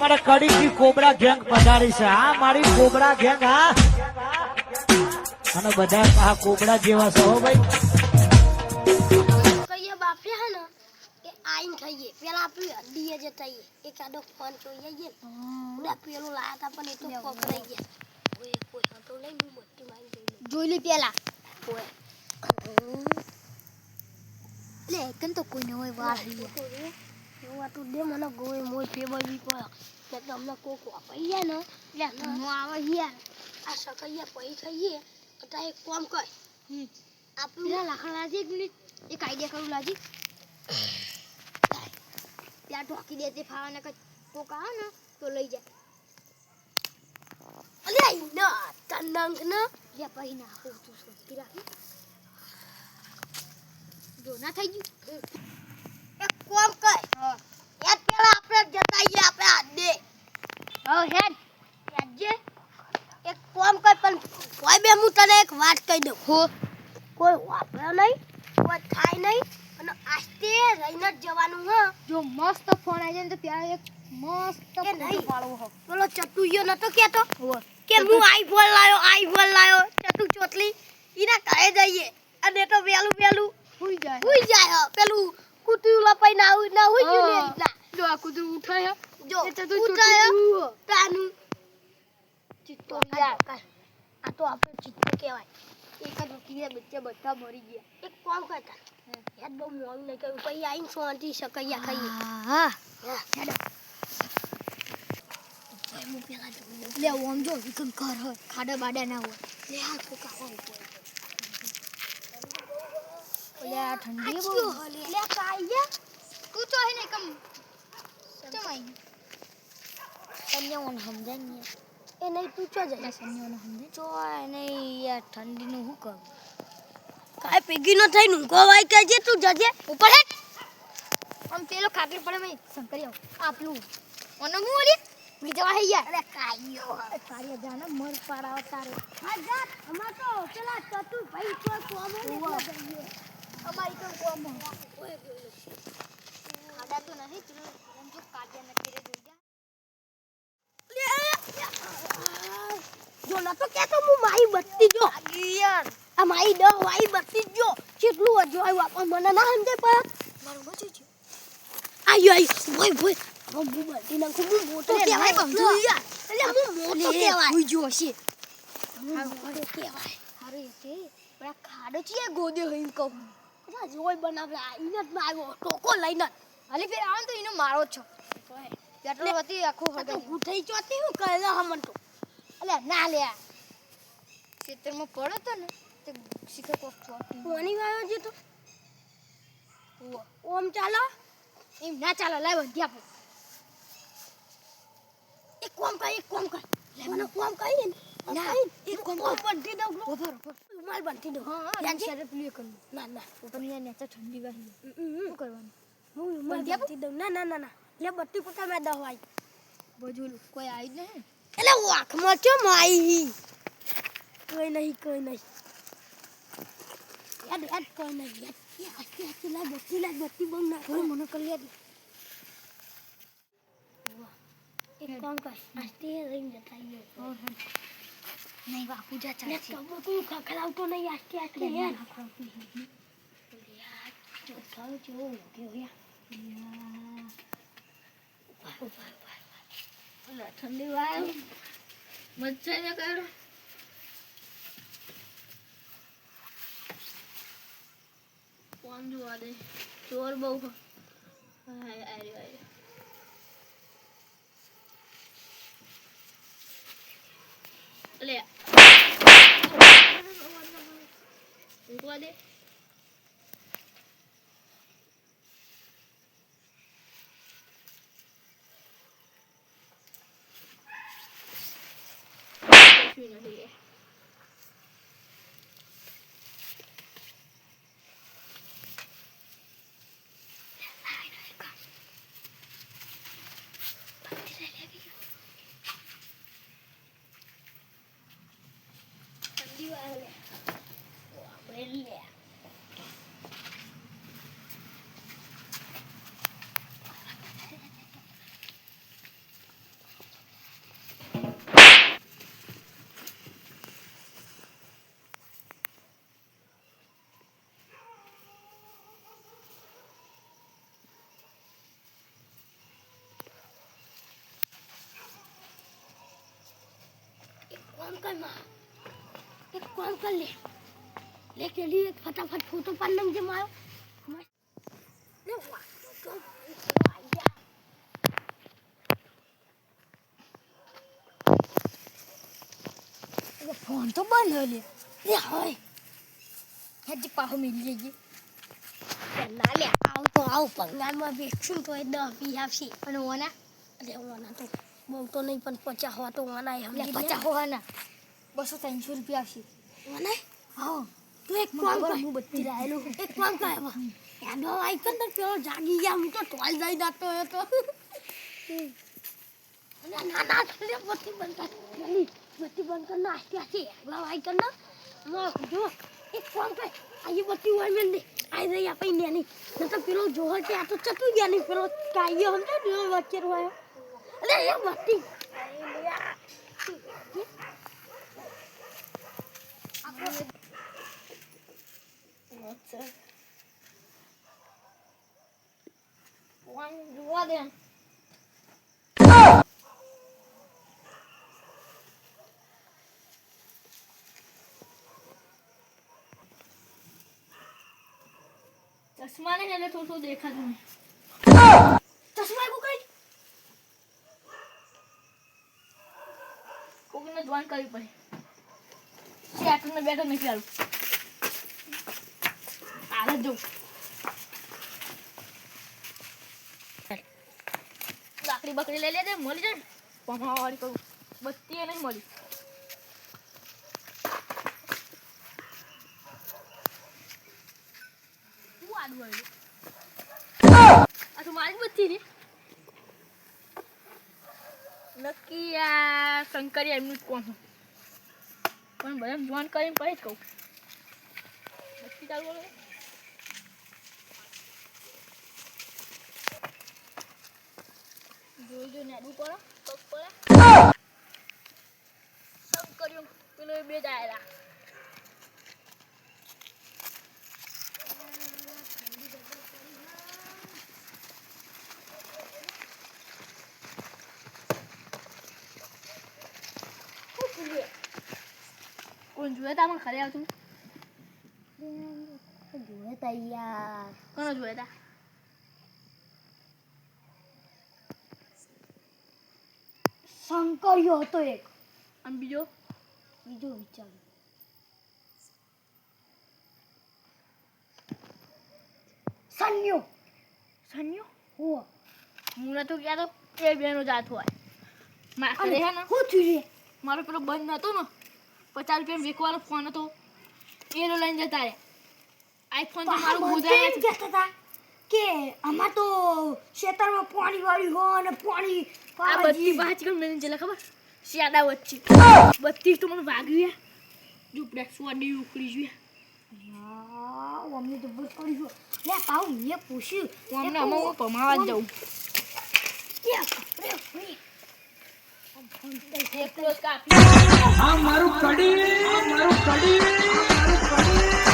અમારે કડીકી cobra gang પધારી છે. હા મારી કોબરા ગેંગ હા. અને બધા આ કોબરા જેવા છે હો ભાઈ. કહીએ બાપરે હે ને કે આઈન ખાઈએ. પેલા આપણે હડીએ જે થઈએ એકાદો ફોન જોઈએ ને. ઉડા પેલું લાયા તા પણ એ તો પકડાઈ ગયા. કોઈ કોઈ હતો લઈ હું બધી મારી જોઈ લી પેલા. કોઈ લે એકન તો કોઈ ન હોય વાર એવું હતું દે મને ગોય મોય ફેબર બી પડ્યો કે તમને કોક વાપરી ને લે હું આવે યાર આ સકૈયા પૈ ખાઈએ તો એક કામ કર. આપણું લાકડા લાજી એક મિનિટ. એક આઈડિયા કરું લાજી ત્યાં ઢોકી દે તે ફાવાને કઈ કોક આવે ને તો લઈ જાય. અલે ના તંદંગ ના. લે પછી ના આવું તું શોધતી રાખી. જો ના થઈ ગયું? કામ કર. હા. એ પેલા આપણે જતાઈએ આપણે આડે હો હેડ. આજે એક કોમ કર પણ કોઈ બે હું તને એક વાત કહી દઉં. હો? કોઈ વાપરે નહીં કોઈ થાય નહીં અને આસ્તે રહીને જ જવાનું હા. જો મસ્ત ફોન આવી જાય તો પ્યાર એક મસ્ત નહીં. પાડવો હો. પેલો ચતુયો નતો કેતો હો કે હું આઈફોન લાયો આઈફોન લાયો ચતુ ચોટલી એના ઘરે જઈએ. અને તો વેલું વેલું હુઈ જાય. હુઈ જાય. પેલું કૂતરું લપાઈ ના હુઈ ના હોય ગયું ને. રીતના જો આ કૂતરું ઉઠાય. જો ઉઠાય. તાનું ચિત્તો યાર યાર આ તો આપણે ચિત્તો કહેવાય. એક જ ઉઠી બચ્ચા બધા મરી ગયા. એક કોણ કરતા. યાદ બહુ મોડું નહીં કર્યું. પછી આવીને શાંતિ શકૈયા ખાઈએ. હા. હા પેલા જોઉં લે ઓમ જો વિકન ઘર ખાડા બાડા ના હોય. લે આ તો કાવા ઉપર. લે આ ઠંડી બહુ. લે. કાંઈ તું તો હે ને કમ ચમાઈ. કન્યાઓને સમજાય ને એ નહીં તું ચો જાય. કન્યાઓને સમજાય ચોય નહીં યાર ઠંડીનું હું કરું? કાંઈ ભેગી ન થઈ નું ગવાઈ કહેજે તું જજે. ઉપર હે. આમ પેલો ખાટલી પડે મેં. શંકરી આવ આપલું. અને હું ઓલી? બીજા વાહે યાર. અરે કાયો તારી જાને મર પાડાવ તારે હા જા અમાર તો પેલા ચતુ ભાઈ તો કોમો ને. અમારી તો કોમ ગયો. ખાડા તો નહીં જો કાર્ય નથી રે જા કેતો હું મારી બત્તી જો યાર આ મારી દહ વાઈ બત્તી જો કેટલું અજવાયું આપણ મને ના સમજે પર મારું મચી છે આયો આયો ભોય ભોય હું બત્તી નાખું હું મોટો કહેવાય બંધુ યાર એટલે હું મોટો કહેવાય હુઈ જો હશે હું મોટો કહેવાય અરે તે પેલા ખાડો છે ગોદે હઈને કહું અરે જોઈ બનાવે આ ઈને જ માર્યો ટોકો લઈને. હાલી ફેર આવે તો એનો મારો છો. પેટ્રોલ હતી આખું આ હું થઈ ચોથી હું કહેલો હમણ તો અલે ના લે ખેતરમાં પડ્યો તો ને તે શીખે કોક ચોટી કોની વાયો છે તો? ઓમ ચાલો. એમ ના ચાલો લાવ બંધી આપો એક કોમ કર એક કોમ કર. મને કોમ કરી ને. ના, એક કોમ બનતી દઉં ઉભર ઉભર માલ બનતી દઉં હા યાદ યાર છે? શરત લે કર ના ના ઉપર યાર નેચે ઠંડી વાહી હમ, હમ, હમ. શું કરવાનું હું માલ બંધી આપું? બનતી દઉં ના ના ના ના લે બત્તી પકડ મેં દવાઈ બધું કોઈ આવી જ નહીં એટલે વાખમાં ચો માઈ કોઈ નહીં કોઈ નહીં યાદ યાદ કોઈ નહીં યાદ યાદ હાથી હાથી લાય બત્તી લાય બત્તી બહુ ના કોઈ મને કરી યાદ એક કામ કર આસ્તે રહીને જતા આવીએ. નહીં બાપુ જા લે ચાલશે તબો તું ખખડાવતો નહીં આસ્તે આસ્તે યાર જો થાવ જો ગયો યાર. ઊભા, ઊભા, ઊભા, ઊભા. ઓલા ઠંડી વાય મચ્છર ને કરો? કોણ જોવા દે. ચોર બહુ હ. આર્યો લે. ઊંઘવા દે 干嘛？લી. એક ફટાફટ ફોટો પાડ નાખજે મારો. લે વાહ તો આઈ જા એટલે ફોન તો બંધ હોય લે. લે હોય. હેજી પાછો મિલી જઈએ ના લે આવ તો આવ પંગારમાં બેઠું તો એ દસ વી આવશે. અને ઓના? અરે ઓના તો બહુ તો નહીં પણ પચાસ હોવા તો ઓના એટલે પચાસ હોવાના. બસો ત્રણસો રૂપિયા આવશે મને? હા. તું એક કામ કર. હું બધી લાયેલું એક કામ કર. એનો આઈકન તો પેલો જાગી ગયા. હું તો ટોલ જઈ જતો એ તો. ના ના લે બત્તી બંધ કર. બંધ કર. ના આસ્તે આસ્તે એવા આઈકન ના ના જો. એક કામ કર. આઈ બત્તી હોય મેં આઈ રહી આપઈ નેની. ન તો પેલો જોહર કે આ તો ચતુ ગયા નહીં. પેલો કાયો હમજો ને વચ્ચે રહ્યો. અરે એ બત્તી ફોન જોવા દે ચશ્મા ને એટલે થોડું થોડું દેખાતું નહીં ચશ્મા કો કઈ કોકને જોઈન કરવી પડે બેઠો નથી આલું હાલ જ લાકડી બકડી લઈ લેજે, મળી જાય પમાવાળી કરું. બત્તી નહીં મળી. આ તો મારી બત્તી રે નક્કી આ શંકરિયા એમનું જ કોણ પણ બધા જોઈન કરીને પછી જ કહું. નક્કી ચાલુ કરો. જોજો નેડું પડે પગ પડે. શંકરિયો પેલો બે જ કોણ જોયે તા મને ખરે આવતું જોયે તૈયાર કોણ જોયે તા શંકરિયો હતો એક અને બીજો બીજો વિચાર સન્યો સન્યો હો હું નતો કહેતો એ બેનો જાત હોય મારે હે થયું મારો પેલો બંધ હતો ને પચાસ રૂપિયા વેચવાનો ફોન હતો. એનો લઈને જતા રે આઈફોન તો મારું પાછા ગોદામ હતા? કે આમાં તો ખેતરમાં પાણી વાળી હોય અને પાણી આ બત્તી પાછી કેમ મેં જલા ખબર? શિયાદા વચ્ચે. બત્તી તો મને વાગ્યું ઝૂપડે સોડી ઉકળી જોઈએ અમને તો બસ કરી જો લે પાઉ મેં પૂછ્યું. અમને અમે પમાવા જ જાઉં. કે કપડે ફ્રી એકલો જ કાપી આ મારું કડી મારું કડી મારું કડી.